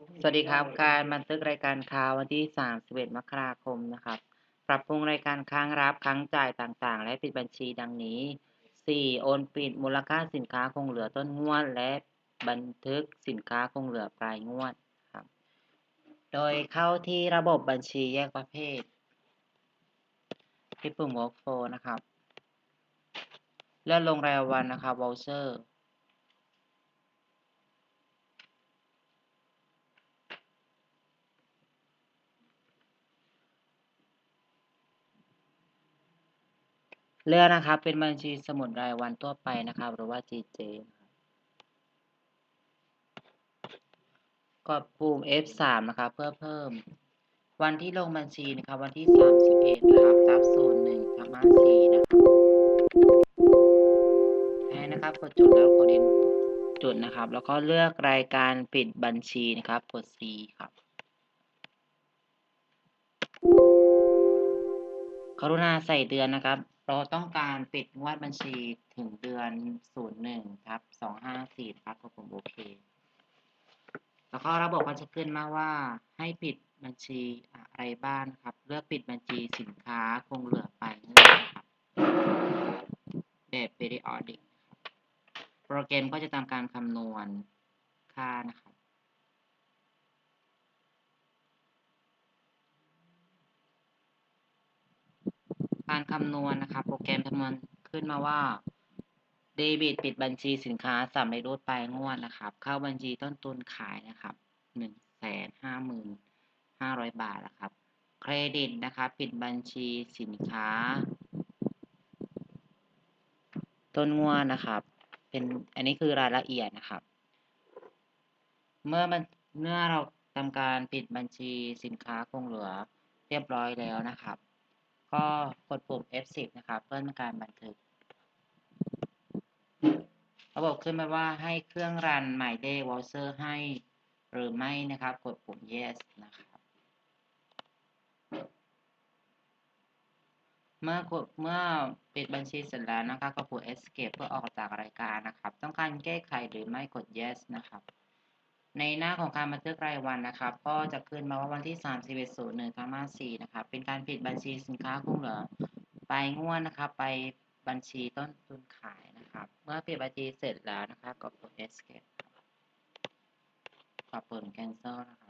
สวัสดีครับ การบันทึกรายการค้าวันที่ 31 มกราคมนะครับ ปรับปรุงรายการค้างรับค้างจ่ายต่างๆ และปิดบัญชีดังนี้ 4. โอนปิดมูลค่าสินค้าคงเหลือต้นงวด และบันทึกสินค้าคงเหลือปลายงวดครับ โดยเข้าที่ระบบบัญชีแยกประเภท ที่ปุ่ม workflow นะครับ เลื่อนลงรายวันนะครับ voucher เลือกนะครับ เป็นบัญชีสมุดรายวันทั่วไปนะครับ หรือว่า GJ ครับกดปุ่ม F3 นะครับ เพื่อเพิ่ม วันที่ลงบัญชีนะครับ วันที่ 31นะครับทับ01ทับ54นะครับให้นะครับกดจุดแล้วกด N จุดนะครับ แล้วก็เลือกรายการปิดบัญชีนะครับ กด C ครับกรุณาใส่เดือนนะครับ เราต้องการปิดงวดบัญชีถึงเดือน01ทับ254ครับกดปุ่มโอเค แล้วก็ระบบก็จะขึ้นมาว่าให้ปิดบัญชีอะไรบ้างครับ เลือกปิดบัญชีสินค้าคงเหลือไปนนะครับแบบ periodic โปรแกรมก็จะทำการคำนวณค่านะครับ การคำนวณนะครับ โปรแกรมคำนวณขึ้นมาว่าเดบิตปิดบัญชีสินค้าสำเร็จรูดปลายงวดนะครับ เข้าบัญชีต้นทุนขายนะครับหนึ่งแสนห้าหมื่นห้าร้อยบาทนะครับ เครดิตนะครับปิดบัญชีสินค้า ต้นงวดนะครับ เป็นอันนี้คือรายละเอียดนะครับ เมื่อมันเมื่อเราทำการปิดบัญชีสินค้าคงเหลือเรียบร้อยแล้วนะครับ ก็กดปุ่ม F10 นะครับ เพื่อการบันทึก ระบบขึ้นมาว่าให้เครื่องรัน My Day Voucher ให้หรือไม่นะครับ กดปุ่ม Yes นะครับ เมื่อกดเมื่อปิดบัญชีเสร็จแล้วนะครับก็กด Escape เพื่อออกจากรายการนะครับ ต้องการแก้ไขหรือไม่กด Yes นะครับ ในหน้าของการบันทึกรายวันนะครับ ก็จะขึ้นมาว่าวันที่31 01ทั้ง54นะครับ เป็นการปิดบัญชีสินค้าคงเหลือไปงวดนะครับ ไปบัญชีต้นทุนขายนะครับ เมื่อปิดบัญชีเสร็จแล้วนะครับก็กด Escape ปรับกดปุ่ม Cancel นะครับ